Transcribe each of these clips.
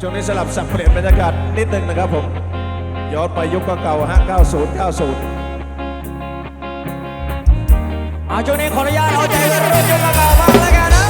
ช่วงนี้สลับสับเปลี่ยนบรรยากาศนิดนึงนะครับผมย้อนไปยุคเก่าๆฮะ90 90เอาช่วงนี้ขออนุญาตเอาใจกันรุ่นยุคเก่ามางแล้วกันนะ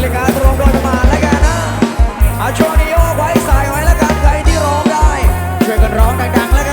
บริการตรงโดยประมแล้วกันนะอาช่วนี้โยกไว้สายไว้แล้วกันใครที่ร้องได้ช่วยกันร้องดังๆแล้ว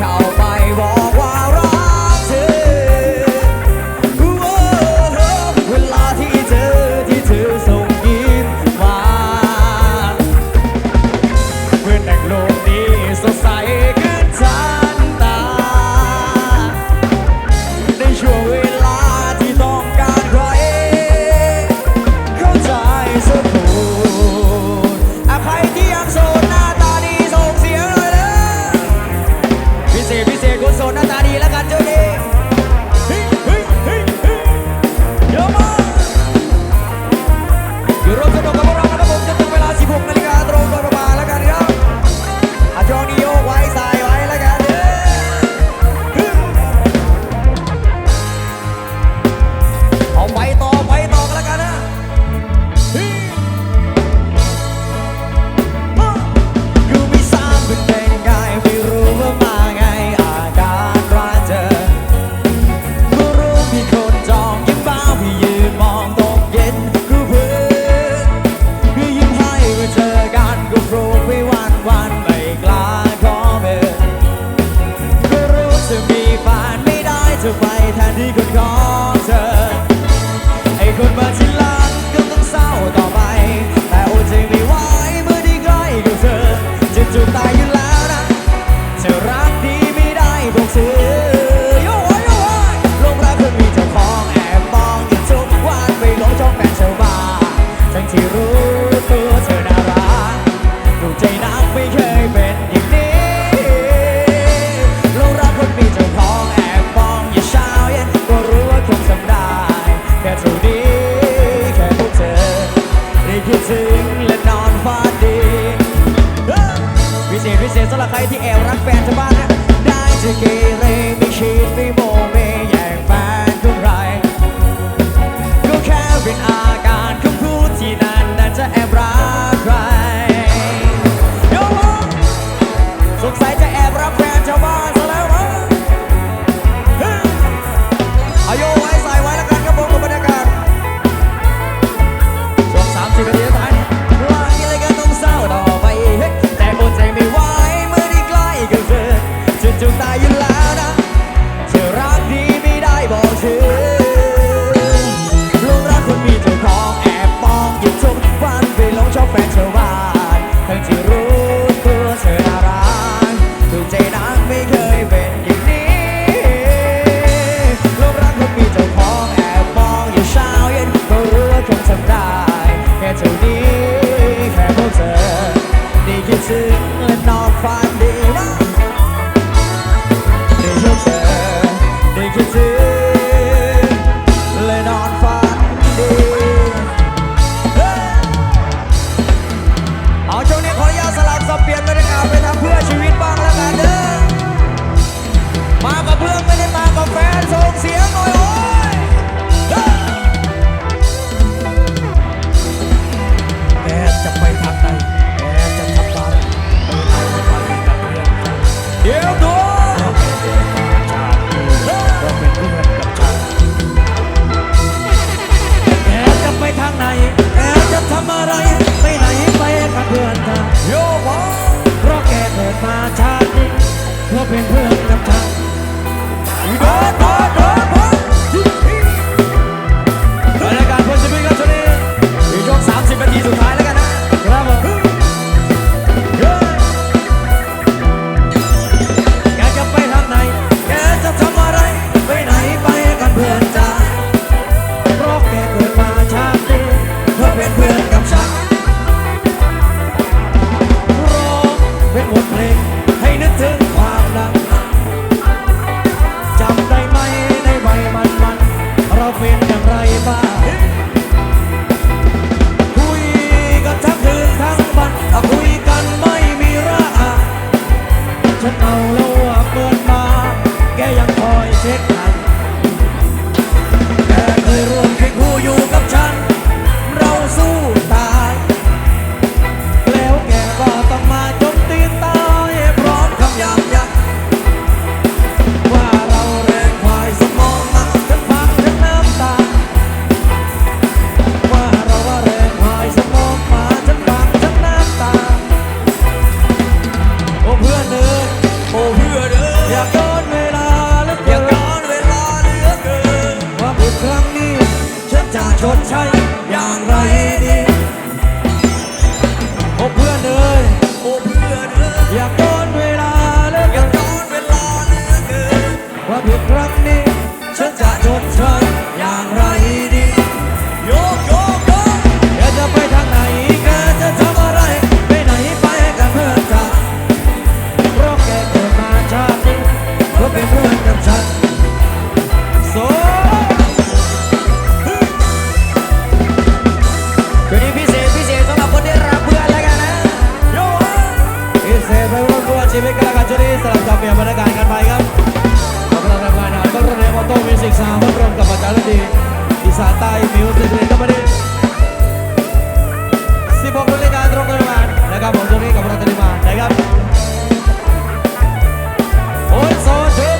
cầu และนอนฝันดีพิเศษพิเศษสำหรับใครที่แอบรักแฟนชาวบ้านนะได้จะเกเรไม่ชีดไม่โมไม่แย่งแฟนของใครก็แค่เป็นอาการคำพูดที่นั่นน่าจะแอบรักใครสงสัยจะแอบรักแฟนชาวบ้าน five. ไรไปไหนไปกับเพื่อนกันโยบาเพราะแกเกิดมาชาตินี้เพื่อเป็นเพื่อนกับฉันอีกต่ ดีฉันจะชดใช้อย่างไรดี Cipik kalah kacuri Salam sampai yang mereka akan mainkan Kepala Rekan Atur Rene Moto Music Sama Brom Kepala Lendi Di Santai Music Rene Kepala Sibuk Kulit Kalah di Kepala Dekat Bonsuri Kepala Terima Dekat Oh, so, so, so, so, so, so, so, so, so, so, so, so, so, so, so, so,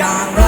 Yeah.